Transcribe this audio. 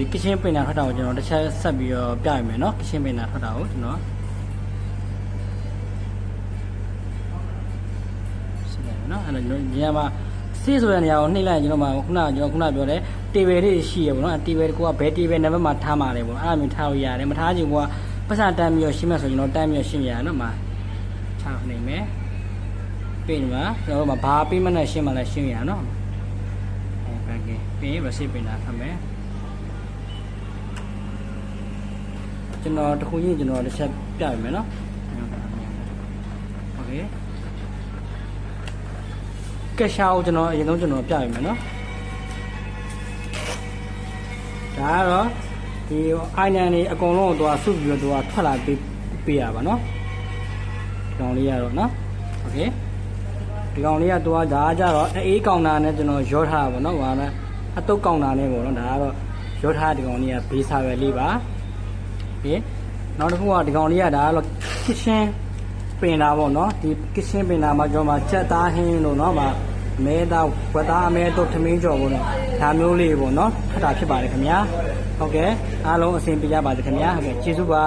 ဒီကချင်းပင်နာထွက်တာကိုကျွန်တော်တစ်ချက်ဆက်ပြီးတော့ပြရမယ်နော်ကချင်းပင်နာထွက်တာကိုကျွန်တော်ဆက်လိုက်မယ်နော်အဲ့တော့ကျွန်တော်ဒီမှာစေးဆိုတဲ့နေရာကိုနှိမ့်လိုက်ရင်ကျွန်တော်မှခုနကကျွန်တော်ခုနပြောတယ်တေဘယ်လေးရှိရပေါ့နော်တေဘယ်ကိုကဘယ်တေဘယ်နံပါတ်မှာထားမှာလဲပေါ့အဲ့ဒါမျိုးထားလို့ရတယ်မထားချင်ဘူးကပတ်စံတန်းပြီးတော့ရှင်းမှဆိုကျွန်တော်တန်းပြီးတော့ရှင်းရအောင်နော်မှာချောက်နေမယ်ပြင်မှာကျွန်တော်တို့မှာဘာပေးမနဲ့ရှင်းမှလဲရှင်းရအောင်နော်အဲဘက်ကပြင်ရစီပင်နာဖတ်မယ် ကျွန်တော်တခုချင်းကျွန်တော်တစ်ချက်ပြရမယ်နော်โอเคကက်ရှာကိုကျွန်တော်အရင်ဆုံးကျွန်တော်ပြရမယ်နော်ဒါကတော့ဒီအိုင်နန်နေအကုန်လုံးကိုသူကစုပြီးတော့သူကထွက်လာပေးပေးရပါနော်ဒီကောင်လေးရတော့နော်โอเคဒီကောင်လေးကသူကဒါကကြတော့အေးကောင်တာနဲ့ကျွန်တော်ရောထားတာပေါ့နော်ဟိုကအတုတ်ကောင်တာနဲ့ပေါ့နော်ဒါကတော့ရောထားဒီကောင်လေးကဘေးစားပဲလေးပါ ပြီးနောက်တစ်ခုကဒီကောင်လေးကဒါကတော့ kitchen printer ပေါ့နော်ဒီ kitchen printer မှာကျွန်တော်မှာချက်သားဟင်းလို့နော်မှာမဲသားဝက်သားအမဲတို့ထမင်းကြော်ပေါ့နော်ဒါမျိုးလေးပေါ့နော်ခက်တာဖြစ်ပါတယ်ခင်ဗျာဟုတ်ကဲ့အားလုံးအဆင်ပြေကြပါတယ်ခင်ဗျာဟုတ်ကဲ့ကျေးဇူးပါ